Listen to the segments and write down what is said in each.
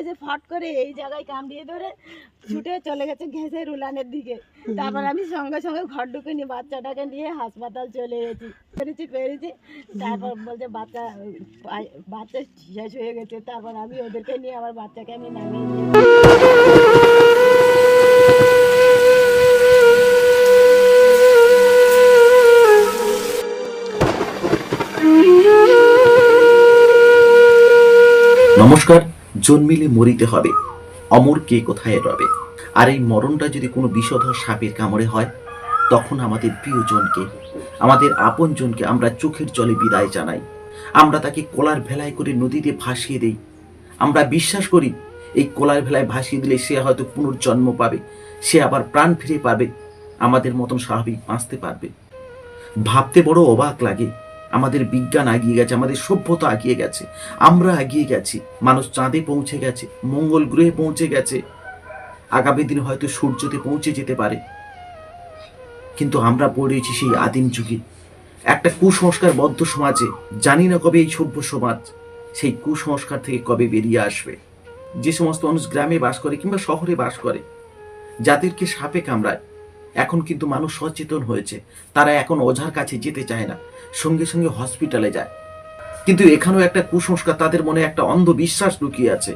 এসে ফট করে এই জায়গায় কামড়িয়ে ধরে ছুটে চলে গেছে ঘেঁষে রুলানের দিকে। তারপর আমি সঙ্গে সঙ্গে ঘর ঢুকে নিয়ে বাচ্চাটাকে নিয়ে হাসপাতাল চলে গেছি। পেরেছি পেরেছি। তারপর বলছে, বাচ্চা বাচ্চা শেষ হয়ে গেছে। তারপর আমি ওদেরকে নিয়ে আমার বাচ্চাকে আমি নামিয়ে নমস্কার জন্মিলে মরিতে হবে। অমর কে কোথায় রবে? আর এই মরণটা যদি কোনো বিষধর সাপের কামড়ে হয়, তখন আমাদের প্রিয়জনকে, আমাদের আপনজনকে আমরা চোখের জলে বিদায় জানাই। আমরা তাকে কোলার ভেলায় করে নদীতে ভাসিয়ে দেই। আমরা বিশ্বাস করি, এই কোলার ভেলায় ভাসিয়ে দিলে সে হয়তো পুনর্জন্ম পাবে, সে আবার প্রাণ ফিরে পাবে, আমাদের মতন স্বাভাবিক বাঁচতে পারবে। ভাবতে বড় অবাক লাগে আমাদের বিজ্ঞান এগিয়ে গেছে, আমাদের সভ্যতা এগিয়ে গেছে। আমরা এগিয়ে গেছি। মানুষ চাঁদে পৌঁছে গেছে, মঙ্গল গ্রহে পৌঁছে গেছে। আগামী দিন হয়তো সূর্যতে পৌঁছে যেতে পারে। কিন্তু আমরা পড়েছি সেই আদিম যুগে। একটা কুসংস্কার বদ্ধ সমাজে, জানি না কবে এই সভ্য সমাজ সেই কুসংস্কার থেকে কবে বেরিয়ে আসবে। যে সমস্ত মানুষ গ্রামে বাস করে কিংবা শহরে বাস করে, যাদেরকে সাপে কামড়ায় এখন কিন্তু মানুষ সচেতন হয়েছে। তারা এখন ওঝার কাছে যেতে চায় না, সঙ্গে সঙ্গে হসপিটালে যায়। কিন্তু এখানেও একটা কুসংস্কার, তাদের মনে একটা অন্ধবিশ্বাস লুকিয়ে আছে।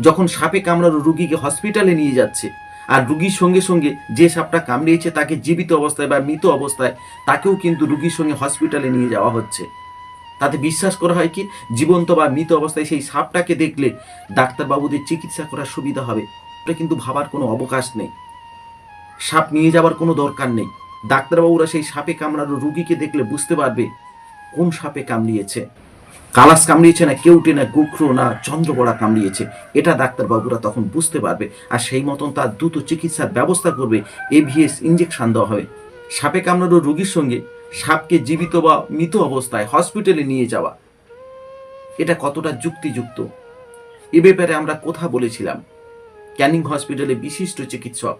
যখন সাপে কামড়ানো রুগীকে হসপিটালে নিয়ে যাচ্ছে, আর রুগীর সঙ্গে সঙ্গে যে সাপটা কামড়িয়েছে তাকে জীবিত অবস্থায় বা মৃত অবস্থায়, তাকেও কিন্তু রুগীর সঙ্গে হসপিটালে নিয়ে যাওয়া হচ্ছে। তাতে বিশ্বাস করা হয় কি, জীবন্ত বা মৃত অবস্থায় সেই সাপটাকে দেখলে ডাক্তারবাবুদের চিকিৎসা করার সুবিধা হবে। এটা কিন্তু ভাবার কোনো অবকাশ নেই। সাপ নিয়ে যাওয়ার কোনো দরকার নেই। ডাক্তারবাবুরা সেই সাপে কামড়ানো রুগীকে দেখলে বুঝতে পারবে কোন সাপে কামড়িয়েছে। কালাস কামড়িয়েছে না, কেউটে না, গুখরো না চন্দ্রবড়া কামড়িয়েছে। এটা ডাক্তারবাবুরা তখন বুঝতে পারবে আর সেই মতন তার দ্রুত চিকিৎসার ব্যবস্থা করবে, এভিএস ইঞ্জেকশন দেওয়া হবে। সাপে কামড়ানো রোগীর সঙ্গে সাপকে জীবিত বা মৃত অবস্থায় হসপিটালে নিয়ে যাওয়া। এটা কতটা যুক্তিযুক্ত? এ ব্যাপারে আমরা কথা বলেছিলাম। ক্যানিং হসপিটালে বিশিষ্ট চিকিৎসক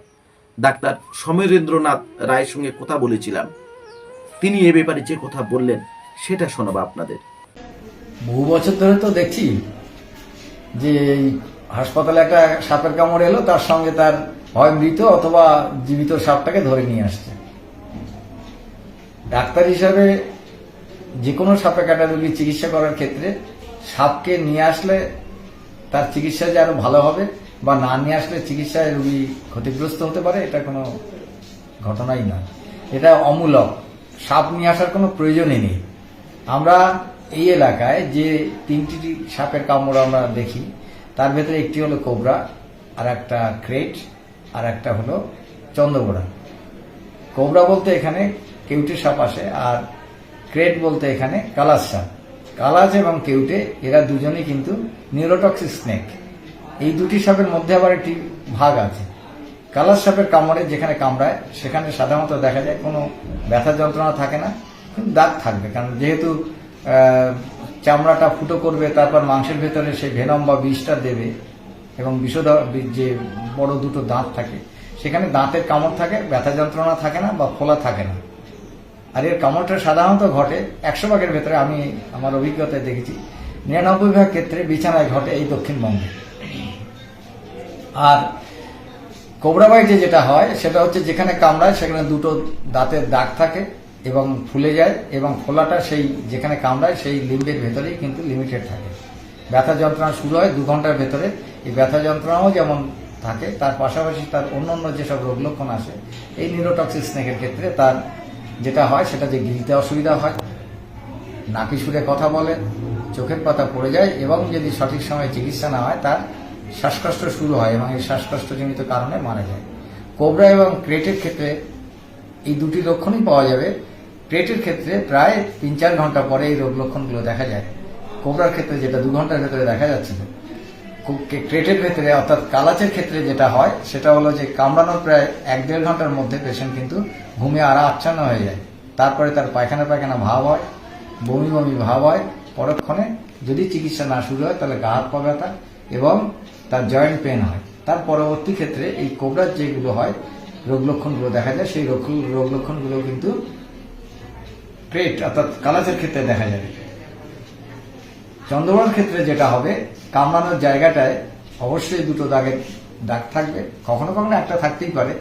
ডাক্তার সমরেন্দ্রনাথ রায়ের সঙ্গে কথা বলেছিলাম। তিনি এ ব্যাপারে যে কথা বললেন, সেটা শোনাবো আপনাদের। বহু বছর ধরে তো দেখছি যে হাসপাতালে একটা সাপের কামড় এলো, তার সঙ্গে তার হয় মৃত অথবা জীবিত সাপটাকে ধরে নিয়ে আসছে। ডাক্তার হিসাবে যে কোনো সাপে কাটা রোগীর চিকিৎসা করার ক্ষেত্রে সাপকে নিয়ে আসলে তার চিকিৎসা যে আরও ভালো হবে বা না নিয়ে আসলে চিকিৎসায় রোগী ক্ষতিগ্রস্ত হতে পারে, এটা কোনো ঘটনাই নয় এটা অমূলক। সাপ নিয়ে আসার কোনো প্রয়োজনই নেই। আমরা এই এলাকায় যে তিনটি সাপের কামড় আমরা দেখি, তার ভেতরে একটি হলো কোবরা আর একটা ক্রেট আর একটা হলো চন্দ্রবোড়া কোবরা বলতে এখানে কেউটে সাপ আসে আর ক্রেট বলতে এখানে কালাস সাপ। কালাস এবং কেউটে, এরা দুজনেই কিন্তু নিউরোটক্সিক স্নেক। এই দুটি সাপের মধ্যে আবার একটি ভাগ আছে। কালার সাপের কামড়ে যেখানে কামড়ায়, সেখানে সাধারণত দেখা যায় কোনো ব্যথা যন্ত্রণা থাকে না দাগ থাকবে, কারণ যেহেতু চামড়াটা ফুটো করবে, তারপর মাংসের ভেতরে সেই ভেনম বা বিষটা দেবে এবং বিষধ, যে বড় দুটো দাঁত থাকে, সেখানে দাঁতের কামড় থাকে, ব্যথা যন্ত্রণা থাকে না বা ফোলা থাকে না। আর এর কামড়টা সাধারণত ঘটে একশো ভাগের ভেতরে, আমি আমার অভিজ্ঞতায় দেখেছি, নিরানব্বই ভাগ ক্ষেত্রে বিছানায় ঘটে এই দক্ষিণবঙ্গে। আর কোবরা বাইটে যেটা হয়, সেটা হচ্ছে যেখানে কামড়ায়, সেখানে দুটো দাঁতের দাগ থাকে এবং ফুলে যায় এবং ফোলাটা সেই যেখানে কামড়ায়, সেই লিম্বের ভেতরেই কিন্তু লিমিটেড থাকে। ব্যথা যন্ত্রণা শুরু হয় দু ঘণ্টার ভেতরে। এই ব্যথা যন্ত্রণাও যেমন থাকে, তার পাশাপাশি তার অন্য অন্য যেসব রোগ লক্ষণ আসে এই নিউরোটক্সিক স্নেকের ক্ষেত্রে তার যেটা হয়, সেটা যে গিলতে অসুবিধা হয়, নাকি সুরে কথা বলে, চোখের পাতা পড়ে যায় এবং যদি সঠিক সময়ে চিকিৎসা না হয়, তার শ্বাসকষ্ট শুরু হয় এবং এই শ্বাসকষ্টজনিত কারণে মারা যায়। কোবরা এবং ক্রেটের ক্ষেত্রে এই দুটি লক্ষণই পাওয়া যাবে। ক্রেটের ক্ষেত্রে প্রায় তিন চার ঘণ্টা পরে এই রোগ লক্ষণগুলো দেখা যায়। কোবরার ক্ষেত্রে যেটা দু ঘণ্টার ভেতরে দেখা যাচ্ছিল কো- ক্রেটের ভেতরে অর্থাৎ কালাচের ক্ষেত্রে যেটা হয়, সেটা হলো যে কামড়ানোর প্রায় এক দেড় ঘণ্টার মধ্যে পেশেন্ট কিন্তু ঘুমে আরা আচ্ছন্ন হয়ে যায়। তারপরে তার পায়খানা পায়খানা ভাব হয়, বমি বমি ভাব হয়। পরক্ষণে যদি চিকিৎসা না শুরু হয়, তাহলে গা হাত পা ব্যথা এবং তার জয়েন্ট পেন হয়। তার পরবর্তী ক্ষেত্রে এই কোবরার যেগুলো হয়, রোগ লক্ষণগুলো দেখা যায়, সেই রোগ লক্ষণগুলো কিন্তু ক্রেট অর্থাৎ কালাচের ক্ষেত্রে দেখা যাবে। চন্দ্রবড়ার ক্ষেত্রে যেটা হবে, কামড়ানোর জায়গাটায় অবশ্যই দুটো দাগের দাগ থাকবে। কখনো কখনো একটা থাকতেই পারে।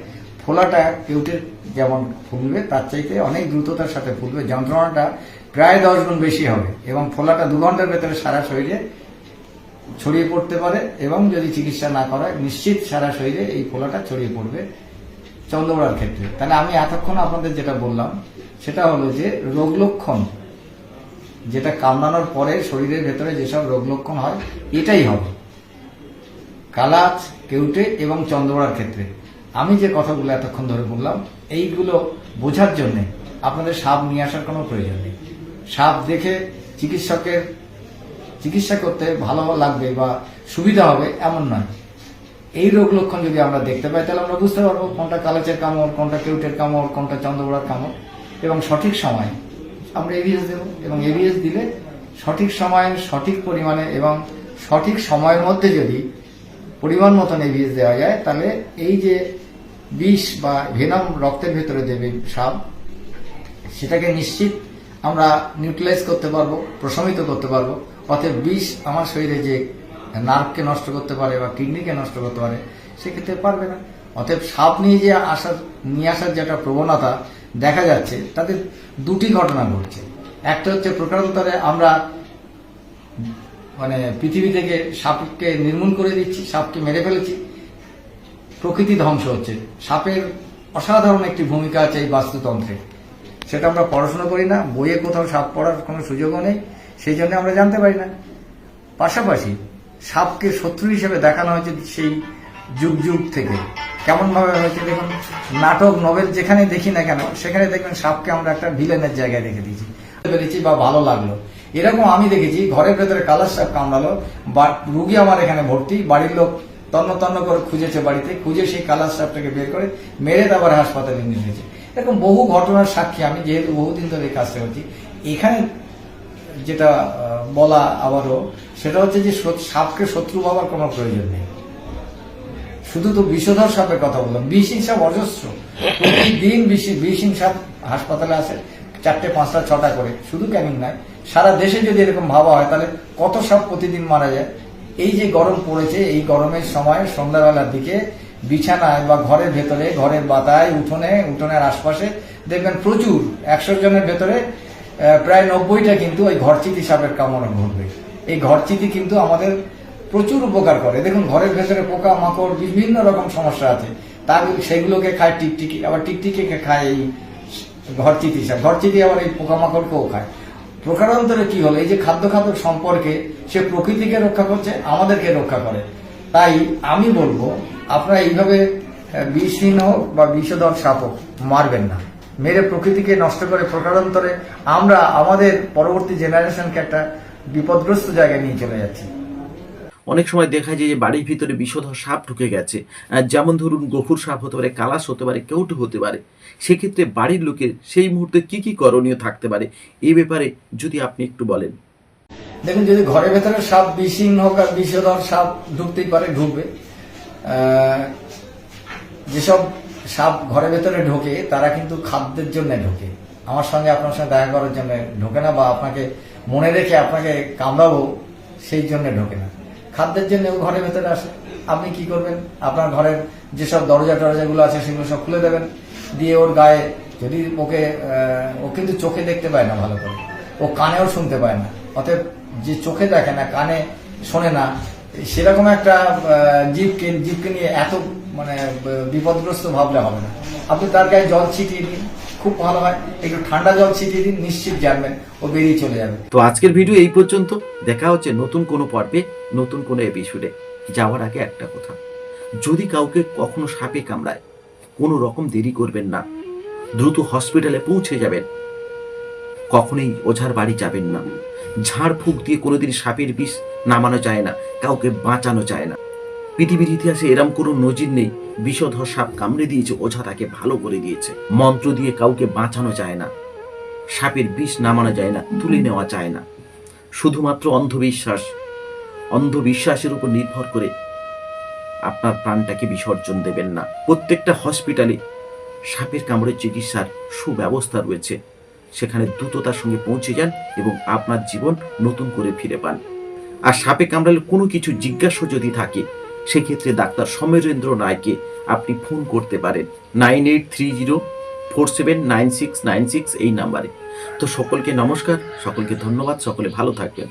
ফোলাটা কেউটের যেমন ফুলবে, তার চাইতে অনেক দ্রুততার সাথে ফুলবে। যন্ত্রণাটা প্রায় দশ গুণ বেশি হবে এবং ফোলাটা দু ঘণ্টার ভেতরে সারা শরীরে ছড়িয়ে পড়তে পারে এবং যদি চিকিৎসা না করা নিশ্চিত সারা শরীরে এই ফোলাটা ছড়িয়ে পড়বে চন্দ্রবড়ার ক্ষেত্রে। তাহলে আমি এতক্ষণ আপনাদের যেটা বললাম, সেটা হলো যে রোগ লক্ষণ যেটা কামড়ানোর পরে শরীরের ভেতরে যেসব রোগ লক্ষণ হয়, এটাই হবে। কালাচ, কেউটে এবং চন্দ্রবড়ার ক্ষেত্রে। আমি যে কথাগুলো এতক্ষণ ধরে বললাম, এইগুলো বোঝার জন্য আপনাদের সাপ নিয়ে আসার কোনো প্রয়োজন নেই। সাপ দেখে চিকিৎসকের চিকিৎসা করতে ভালো লাগবে বা সুবিধা হবে, এমন নয়। এই রোগ লক্ষণ যদি আমরা দেখতে পাই, তাহলে আমরা বুঝতে পারব কোনটা কালাচের কামড়, কোনটা কেউটের কামড়, কোনটা চন্দ্রবড়ার কামড়। এবং সঠিক সময় আমরা এভিএস দেবো, এবং এভিএস দিলে সঠিক সময়ে সঠিক পরিমাণে এবং সঠিক সময়ের মধ্যে যদি পরিমাণ মতন এভিএস দেওয়া যায়, তাহলে এই যে বিষ বা ভেনাম রক্তের ভেতরে দেবে সাপ সেটাকে নিশ্চিত আমরা নিউট্রিলাইজ করতে পারব, প্রশমিত করতে পারব। অতএব বিষ আমার শরীরে যে নার্ভকে নষ্ট করতে পারে বা কিডনিকে নষ্ট করতে পারে, সেক্ষেত্রে পারবে না। অতএব সাপ নিয়ে যে আসার, নিয়ে আসার যে একটা প্রবণতা দেখা যাচ্ছে, তাতে দুটি ঘটনা ঘটছে। একটা হচ্ছে প্রকারান্তরে আমরা মানে পৃথিবী থেকে সাপকে নির্মূল করে দিচ্ছি, সাপকে মেরে ফেলেছি। প্রকৃতি ধ্বংস হচ্ছে। সাপের অসাধারণ একটি ভূমিকা আছে এই বাস্তুতন্ত্রে। সেটা আমরা পড়াশোনা করি না, বইয়ে কোথাও সাপ পড়ার কোনো সুযোগও নেই। সেই জন্য আমরা জানতে পারি না। পাশাপাশি সাপকে শত্রু হিসেবে দেখানো হয়েছে সেই যুগ যুগ থেকে। কেমন ভাবে হয়েছে দেখুন, নাটক নোবেল যেখানে দেখি না কেন, সেখানে দেখবেন সাপকে আমরা একটা ভিলেনের জায়গায় রেখে দিয়েছি। পেরেছি বা ভালো লাগল। এরকম আমি দেখেছি, ঘরের ভেতরে কালার সাপ কামড়ালো, বা রুগী আমার এখানে ভর্তি, বাড়ির লোক তন্ন তন্ন করে খুঁজেছে বাড়িতে, খুঁজে সেই কালার সাপটাকে বের করে মেরে তারপর হাসপাতালে নিয়ে গেছে এরকম বহু ঘটনার সাক্ষী আমি যেহেতু বহুদিন ধরে এই কাজটা করছি, এখানে যেটা বলা আবারও, সেটা হচ্ছে যে সাপকে শত্রু ভাবার কোনো প্রয়োজন নেই। শুধু তো বিষধর সাপের কথা বললাম, বিষহীন সাপ অজস্র। প্রতিদিন বিষ- বিষহীন সাপ হাসপাতালে আসে, চারটে, পাঁচটা, ছটা করে। শুধু ক্যানিং নয়, সারা দেশে যদি এরকম ভাবা হয়, তাহলে কত সাপ প্রতিদিন মারা যায়? এই যে গরম পড়েছে, এই গরমের সময় সন্ধ্যাবেলার দিকে বিছানায় বা ঘরের ভেতরে, ঘরের বাতায় উঠোনে, উঠোনের আশপাশে দেখবেন প্রচুর, একশো জনের ভেতরে প্রায় নব্বইটা কিন্তু ওই ঘরচিতি সাপের কামড়ে ঘটবে এই ঘরচিতি কিন্তু আমাদের প্রচুর উপকার করে। দেখুন, ঘরের ভেতরে পোকা মাকড় বিভিন্ন রকম সমস্যা আছে। তার সেগুলোকে খায় টিকটিকি, আবার টিকটিকিকে খায় এই ঘরচিতি সাপ। ঘরচিতি আবার এই পোকামাকড়কেও খায়। প্রকারান্তরে কি হলো? এই যে খাদ্য খাদ্য সম্পর্কে সে প্রকৃতিকে রক্ষা করছে, আমাদেরকে রক্ষা করে। তাই আমি বলব, আপনারা এইভাবে বিষহীন বা বিষধর সাপ হোক মারবেন না। মেরে প্রকৃতিকে নষ্ট করে প্রকারান্তরে আমরা আমাদের পরবর্তী জেনারেশনকে একটা বিপদগ্রস্ত জায়গায় নিয়ে চলে যাচ্ছি। অনেক সময় দেখা যায় যে বাড়ির ভিতরে বিষধর সাপ ঢুকে গেছে। যেমন ধরুন গফুর সাপ হতে পারে কালাস হতে পারে কেউটু হতে পারে। সেক্ষেত্রে বাড়ির লোকের সেই মুহূর্তে কি কি করণীয় থাকতে পারে এই ব্যাপারে যদি আপনি একটু বলেন। দেখুন যদি ঘরের ভেতরে সাপ বিষহীন হোক আর বিষধর সাপ ঢুকতেই পারে ঢুকবে। যেসব সাপ ঘরের ভেতরে ঢোকে, তারা কিন্তু খাদ্যের জন্য ঢোকে। আমার সঙ্গে আপনার সঙ্গে দেখা করার জন্য ঢোকে না বা আপনাকে মনে রেখে আপনাকে কামড়াবো, সেই জন্য ঢোকে না। খাদ্যের জন্য ও ঘরের ভেতরে আসে। আপনি কি করবেন? আপনার ঘরের যেসব দরজা টরজাগুলো আছে, সেগুলো সব খুলে দেবেন। দিয়ে ওর গায়ে যদি ওকে ও কিন্তু চোখে দেখতে পায় না ভালো করে। ও কানেও শুনতে পায় না। অতএব যে চোখে দেখে না, কানে শোনে না সেরকম একটা জীবকে জীবকে নিয়ে এত মানে বিপদগ্রস্ত ভাবলে হবে না। আপনি তার গায়ে জল ছিটিয়ে দিন, খুব ভালো হয়। একটু ঠান্ডা জল ছিটিয়ে দিন, নিশ্চিত জানবেন ও বেরিয়ে চলে যাবে। তো আজকের ভিডিও এই পর্যন্ত। দেখা হচ্ছে নতুন কোনো পর্বে, নতুন কোনো এপিসোডে যাওয়ার আগে একটা কথা। যদি কাউকে কখনো সাপে কামড়ায়, কোনো রকম দেরি করবেন না। দ্রুত হসপিটালে পৌঁছে যাবেন। কখনোই ওঝার বাড়ি যাবেন না। ঝাড় ফুঁক দিয়ে কোনোদিন সাপের বিষ নামানো যায় না, কাউকে বাঁচানো যায় না। পৃথিবীর ইতিহাসে এরম কোনো নজির নেই বিষধর সাপ কামড়ে দিয়েছে, ওঝা তাকে ভালো করে দিয়েছে। মন্ত্র দিয়ে কাউকে বাঁচানো যায় না, সাপের বিষ নামানো যায় না, তুলে নেওয়া যায় না। শুধুমাত্র অন্ধবিশ্বাস, অন্ধবিশ্বাসের উপর নির্ভর করে আপনার প্রাণটাকে বিসর্জন দেবেন না। প্রত্যেকটা হসপিটালে সাপের কামড়ের চিকিৎসার সুব্যবস্থা রয়েছে। সেখানে দ্রুততার সঙ্গে পৌঁছে যান এবং আপনার জীবন নতুন করে ফিরে পান। আর সাপে কামড়ালে কোনো কিছু জিজ্ঞাসা যদি থাকে, সেক্ষেত্রে ডাক্তার সমরেন্দ্র রায়কে আপনি ফোন করতে পারেন। Nine eight three zero four seven nine six nine six এই নাম্বারে। তো সকলকে নমস্কার, সকলকে ধন্যবাদ, সকলে ভালো থাকবেন।